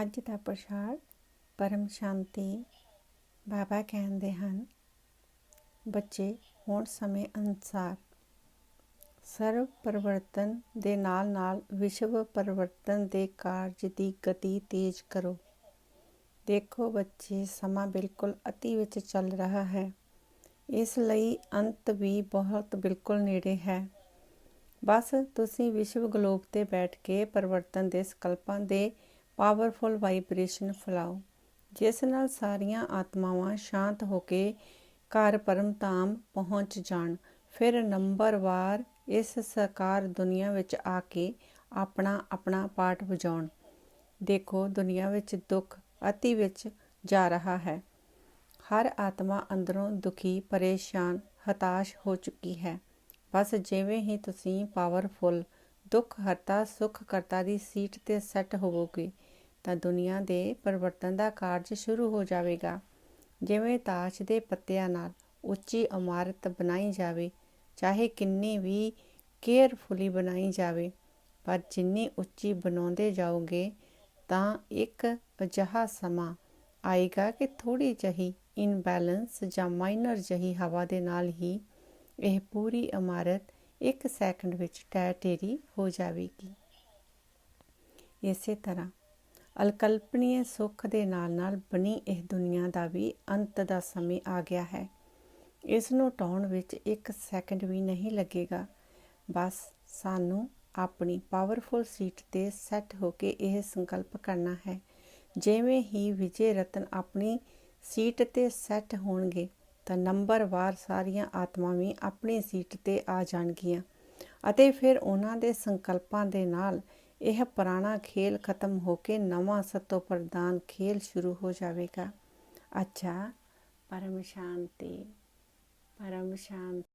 ਅੱਜ ਦਾ ਪ੍ਰਸ਼ਾਦ ਪਰਮ ਸ਼ਾਂਤੀ ਬਾਬਾ ਕਹਿੰਦੇ ਹਨ। ਬੱਚੇ, ਹੁਣ ਸਮੇਂ ਅਨੁਸਾਰ ਸਰਵ ਪਰਿਵਰਤਨ ਦੇ ਨਾਲ ਨਾਲ ਵਿਸ਼ਵ ਪਰਿਵਰਤਨ ਦੇ ਕਾਰਜ ਦੀ ਗਤੀ ਤੇਜ਼ ਕਰੋ। ਦੇਖੋ ਬੱਚੇ, ਸਮਾਂ ਬਿਲਕੁਲ ਅਤੀ ਵਿੱਚ ਚੱਲ ਰਿਹਾ ਹੈ। ਇਸ ਲਈ ਅੰਤ ਵੀ ਬਹੁਤ ਬਿਲਕੁਲ ਨੇੜੇ ਹੈ। ਬਸ ਤੁਸੀਂ ਵਿਸ਼ਵ ਗਲੋਬ ਤੇ ਬੈਠ ਕੇ ਪਰਿਵਰਤਨ ਦੇ ਸਕਲਪਾਂ ਦੇ ਪਾਵਰਫੁਲ ਵਾਈਬ੍ਰੇਸ਼ਨ ਫਲਾਓ, ਜਿਸ ਨਾਲ ਸਾਰੀਆਂ ਆਤਮਾਵਾਂ ਸ਼ਾਂਤ ਹੋ ਕੇ ਘਰ ਪਰਮ ਧਾਮ ਪਹੁੰਚ ਜਾਣ। ਫਿਰ ਨੰਬਰਵਾਰ ਇਸ ਸਾਕਾਰ ਦੁਨੀਆ ਵਿੱਚ ਆ ਕੇ ਆਪਣਾ ਆਪਣਾ ਪਾਠ ਵਜਾਉਣ ਦੇਖੋ, ਦੁਨੀਆ ਵਿੱਚ ਦੁੱਖ ਅਤੀ ਵਿੱਚ ਜਾ ਰਿਹਾ ਹੈ। ਹਰ ਆਤਮਾ ਅੰਦਰੋਂ ਦੁਖੀ, ਪਰੇਸ਼ਾਨ, ਹਤਾਸ਼ ਹੋ ਚੁੱਕੀ ਹੈ। ਬਸ ਜਿਵੇਂ ਹੀ ਤੁਸੀਂ ਪਾਵਰਫੁਲ ਦੁੱਖ ਹਰਤਾ ਸੁਖ ਕਰਤਾ ਦੀ ਸੀਟ ਤੇ ਸੈੱਟ ਹੋਵੋਗੇ ਤਾਂ ਦੁਨੀਆ ਦੇ ਪਰਿਵਰਤਨ ਦਾ ਕਾਰਜ ਸ਼ੁਰੂ ਹੋ ਜਾਵੇਗਾ। ਜਿਵੇਂ ਤਾਸ਼ ਦੇ ਪੱਤਿਆਂ ਨਾਲ ਉੱਚੀ ਇਮਾਰਤ ਬਣਾਈ ਜਾਵੇ, ਚਾਹੇ ਕਿੰਨੀ ਵੀ ਕੇਅਰਫੁਲੀ ਬਣਾਈ ਜਾਵੇ, ਪਰ ਜਿੰਨੀ ਉੱਚੀ ਬਣਾਉਂਦੇ ਜਾਓਗੇ, ਤਾਂ ਇੱਕ ਅਜਿਹਾ ਸਮਾਂ ਆਏਗਾ ਕਿ ਥੋੜੀ ਜਹੀ ਇਨਬੈਲੈਂਸ ਜਾਂ ਮਾਈਨਰ ਜਹੀ ਹਵਾ ਦੇ ਨਾਲ ਹੀ ਇਹ ਪੂਰੀ ਇਮਾਰਤ 1 ਸੈਕਿੰਡ ਵਿੱਚ ਟੈਟੇਰੀ ਹੋ ਜਾਵੇਗੀ। ਇਸੇ ਤਰ੍ਹਾਂ ਅਲਕਲਪਨੀय ਸੁੱਖ ਦੇ ਨਾਲ-ਨਾਲ ਬਣੀ ਇਹ ਦੁਨੀਆ ਦਾ ਵੀ ਅੰਤ ਦਾ ਸਮੇਂ ਆ ਗਿਆ ਹੈ। ਇਸ ਨੂੰ ਟਾਉਣ ਵਿੱਚ 1 ਸੈਕਿੰਡ ਵੀ ਨਹੀਂ ਲੱਗੇਗਾ। ਬਸ ਸਾਨੂੰ ਆਪਣੀ ਪਾਵਰਫੁਲ ਸੀਟ ਤੇ ਸੈੱਟ ਹੋ ਕੇ ਇਹ ਸੰਕਲਪ ਕਰਨਾ ਹੈ। ਜਿਵੇਂ ਹੀ ਵਿਜੇ ਰਤਨ ਆਪਣੀ ਸੀਟ ਤੇ ਸੈੱਟ ਹੋਣਗੇ, ਤਾਂ ਨੰਬਰਵਾਰ ਸਾਰੀਆਂ ਆਤਮਾਵਾਂ ਵੀ ਆਪਣੀ ਸੀਟ ਤੇ ਆ ਜਾਣਗੀਆਂ ਅਤੇ ਫਿਰ ਉਹਨਾਂ ਦੇ ਸੰਕਲਪਾਂ ਦੇ ਨਾਲ ਇਹ ਪੁਰਾਣਾ ਖੇਲ ਖਤਮ ਹੋ ਕੇ ਨਵਾਂ ਸਤੋ ਪ੍ਰਦਾਨ ਖੇਲ ਸ਼ੁਰੂ ਹੋ ਜਾਵੇਗਾ। ਅੱਛਾ, ਪਰਮ ਸ਼ਾਂਤੀ ਪਰਮ ਸ਼ਾਂਤੀ।